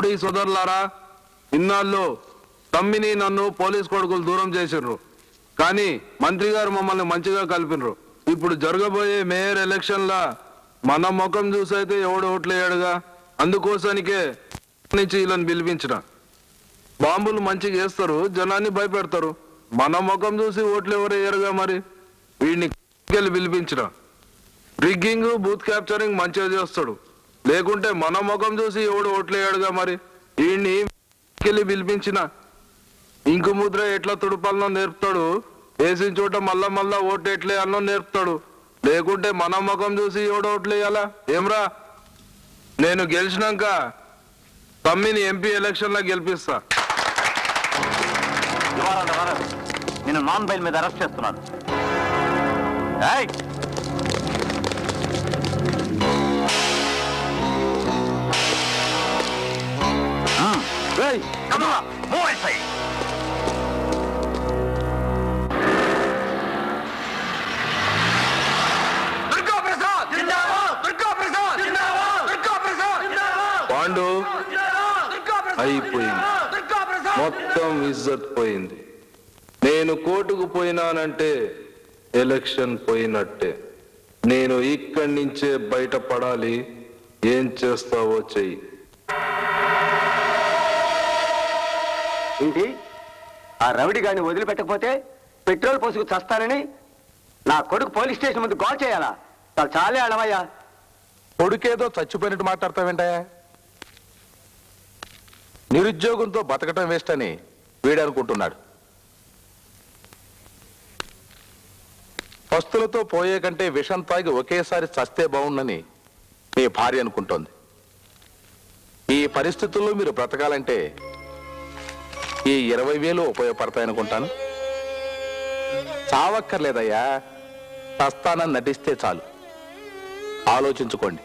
Rowdy సోదరులారా ఇన్నాళ్ళు తమ్మిని నన్ను పోలీస్ కొడుకులు దూరం చేసిండ్రు కానీ మంత్రి గారు మమ్మల్ని మంచిగా కలిపినరు ఇప్పుడు జరగబోయే మేయర్ ఎలక్షన్లా మన ముఖం చూసైతే ఎవడు ఓట్లేయడుగా? అందుకోసానికే నుంచి వీళ్ళని పిలిపించిన. బాంబులు మంచిగా వేస్తారు జనాన్ని భయపెడతారు. మన ముఖం చూసి ఓట్లు ఎవరు వేయరుగా మరి? వీడిని పిలిపించిన. రిగ్గింగ్ బూత్ క్యాప్చరింగ్ మంచిగా చేస్తాడు. లేకుంటే మన ముఖం చూసి ఎవడు ఓట్లేయాడుగా మరి? వీడిని వెళ్ళి పిలిపించిన. ఇంకు ముద్ర ఎట్లా తుడుపాలనో నేర్పుతాడు. వేసిన చోట మళ్ళా మళ్ళా ఓటు ఎట్లేయాలనో నేర్పుతాడు. లేకుంటే మన ముఖం చూసి ఎవడు ఓట్లేయాలా? ఏమ్రా? నేను గెలిచినాక తమ్మిని ఎంపీ ఎలక్షన్లో గెలిపిస్తా. నేను నాన్ బైల్ మీద అరెస్ట్ చేస్తున్నాను. జిందాబాద్ పాండు అయిపోయింది. మొత్తం ఇజ్జత్ పోయింది. నేను కోర్టుకు పోయినానంటే ఎలక్షన్ పోయినట్టే. నేను ఇక్కడి నుంచే బయటపడాలి. ఏం చేస్తావో చెయ్యి. ఏంటి? ఆ రవిడి గారిని వదిలిపెట్టకపోతే పెట్రోల్ పోసుకు చస్తానని నా కొడుకు పోలీస్ స్టేషన్ ముందు గోల్ చేయాలా? చాలా చాలే అడవయ్యా కొడుకేదో చచ్చిపోయినట్టు మాట్లాడతావేంటయా నిరుద్యోగంతో బతకటం వేస్ట్ అని వీడు అనుకుంటున్నాడు పస్తులతో పోయే కంటే విషం తాగి ఒకేసారి చస్తే బాగుండని మీ భార్య అనుకుంటోంది. ఈ పరిస్థితుల్లో మీరు బ్రతకాలంటే ఈ ఇరవై వేలు ఉపయోగపడతాయనుకుంటాను చావక్కర్లేదయ్యా. చస్తానని నటిస్తే చాలు. ఆలోచించుకోండి.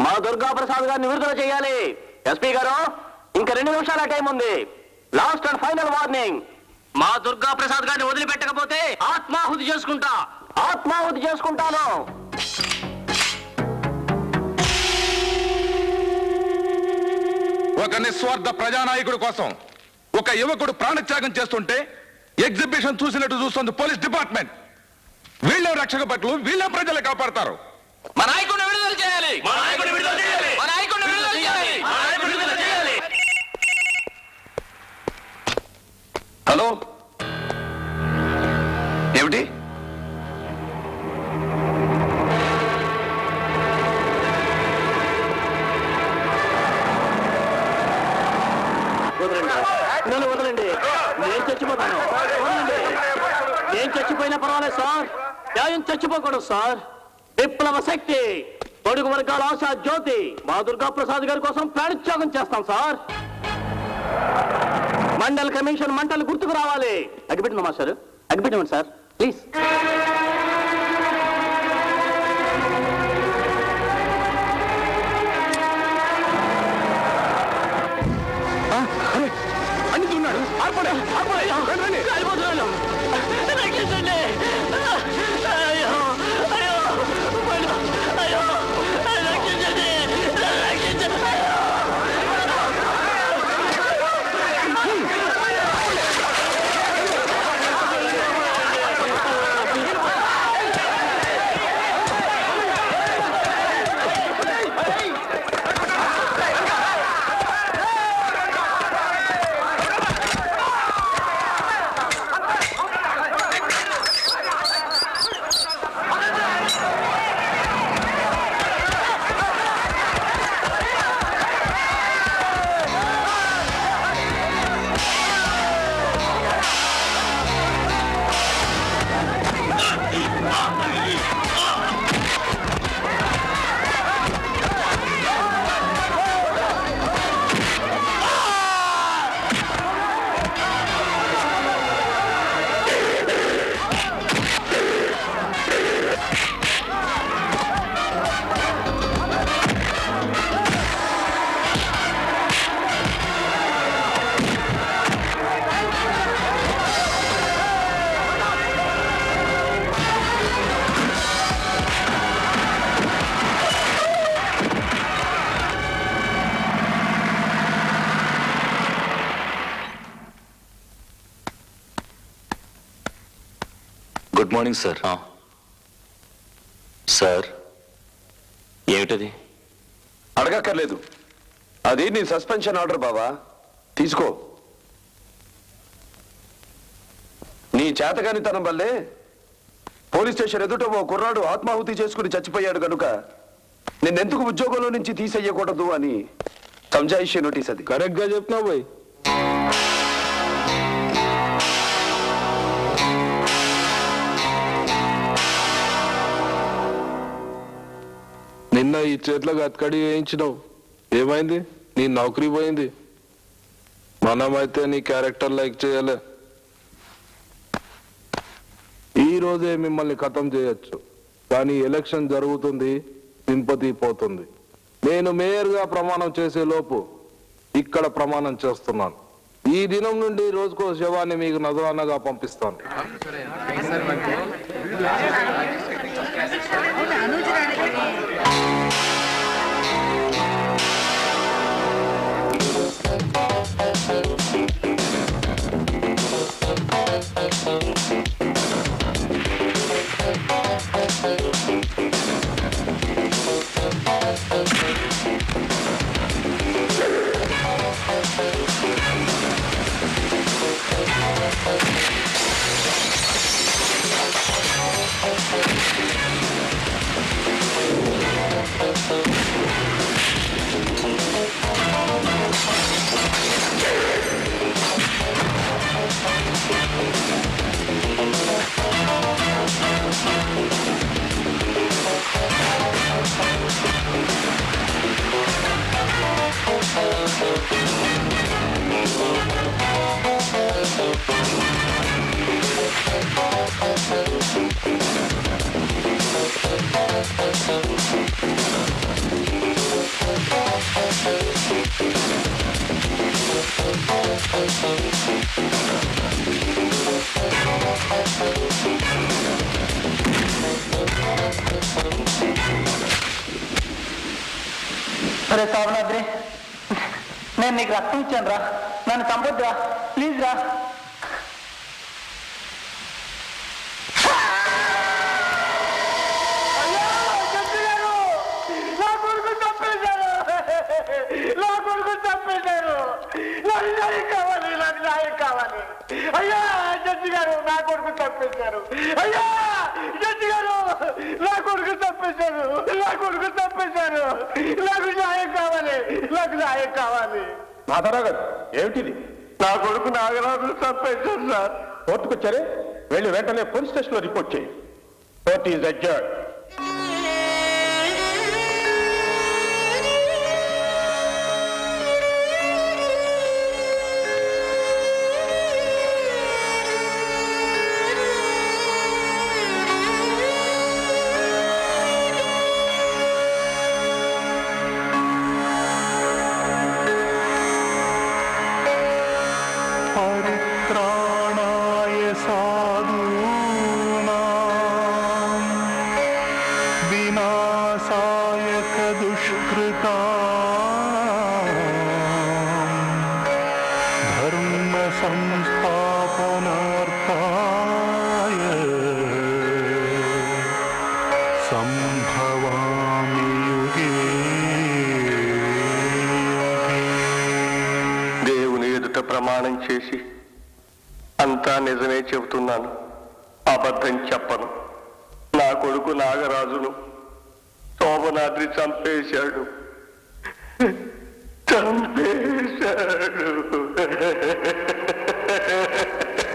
మా దుర్గా ప్రసాద్ గారిని విడుదల చేయాలి. ఎస్పీ గారు ఇంకా రెండు నిమిషాల టైం ఉంది. Last and final warning. మా దుర్గా ప్రసాద్ గారిని వదిలిపెట్టకపోతే ఆత్మాహుతి చేసుకుంటా. ఆత్మాహుతి చేసుకుంటాను. ఒక నిస్వార్థ ప్రజానాయకుడి కోసం ఒక యువకుడు ప్రాణత్యాగం చేస్తుంటే ఎగ్జిబిషన్ చూసినట్టు చూస్తుంది పోలీస్ డిపార్ట్మెంట్. వీళ్ళే రక్షక భటులు వీళ్ళే ప్రజలు కాపాడతారు. మా నాయకుడిని విడుదల చేయాలి. మా నాయకుడిని విడుదల చేయాలి. మా నాయకుడిని విడుదల చేయాలి. మా నాయకుడిని విడుదల చేయాలి. హలో? ఏమిటి? చచ్చిపోయినా పర్వాలేదు సార్. న్యాయం చచ్చిపోకూడదు సార్. విప్లవ శక్తి పొడుగు వర్గాల ఆశా జ్యోతి మా దుర్గా ప్రసాద్ గారి కోసం ప్రాణత్యాగం చేస్తాం సార్. మండల్ కమిషన్ మంటలు గుర్తుకు రావాలి. అగ్గిపెట్టిందమ్మా sir అగ్గిపెట్టమండి sir. Please. Morning sir. Sir ఏమిటది? అడగక్కర్లేదు. అది నీ సస్పెన్షన్ ఆర్డర్ బావా. తీసుకో. నీ చేతగానితనం వల్లే పోలీస్ స్టేషన్ ఎదుట ఓ కుర్రాడు ఆత్మాహుతి చేసుకుని చచ్చిపోయాడు గనుక నిన్నెందుకు ఉద్యోగంలో నుంచి తీసేయకూడదు అని. సంజాయిషి నోటీస్ అది. కరెక్ట్గా చెప్తున్నావు పోయి ఈ చేతులకు అతకడి వేయించినావు. ఏమైంది? నీ నౌకరీ పోయింది. మనమైతే నీ క్యారెక్టర్ లైక్ చేయలే. ఈ రోజే మిమ్మల్ని ఖతం చేయొచ్చు. కానీ ఎలక్షన్ జరుగుతుంది సింపతి పోతుంది. నేను మేయర్గా ప్రమాణం చేసే లోపు ఇక్కడ ప్రమాణం చేస్తున్నాను. ఈ దినం నుండి రోజుకో శవాన్ని మీకు నజరానగా పంపిస్తాను. అరే సావనాద్రి నేను నీకు రక్తం ఇచ్చాను రా నన్ను చంపొద్దురా. ప్లీజ్ రా నా కొడుకు చంపేశారు నా కొడుకు చంపేశారు నాకు న్యాయం కావాలి నాకు న్యాయం కావాలి అయ్యా జడ్జి గారు నా కొడుకు చంపేశారు అయ్యా! జడ్జి గారు నా కొడుకు చంపేశారు నా కొడుకు చంపేశారు నాకు న్యాయం కావాలి. నాకు న్యాయం కావాలి. మాధవరావు గారు ఏమిటిది? నా కొడుకు నాగరాజు చంపేశారు సార్. కోర్టుకొచ్చారే వెళ్ళి వెంటనే పోలీస్ స్టేషన్లో రిపోర్ట్ చేయి. Court is adjourned. ప్రమాణం చేసి అంతా నిజమే చెబుతున్నాను. అబద్ధం చెప్పను. నా కొడుకు నాగరాజును శోభనాద్రి చంపేశాడు. చంపేశాడు.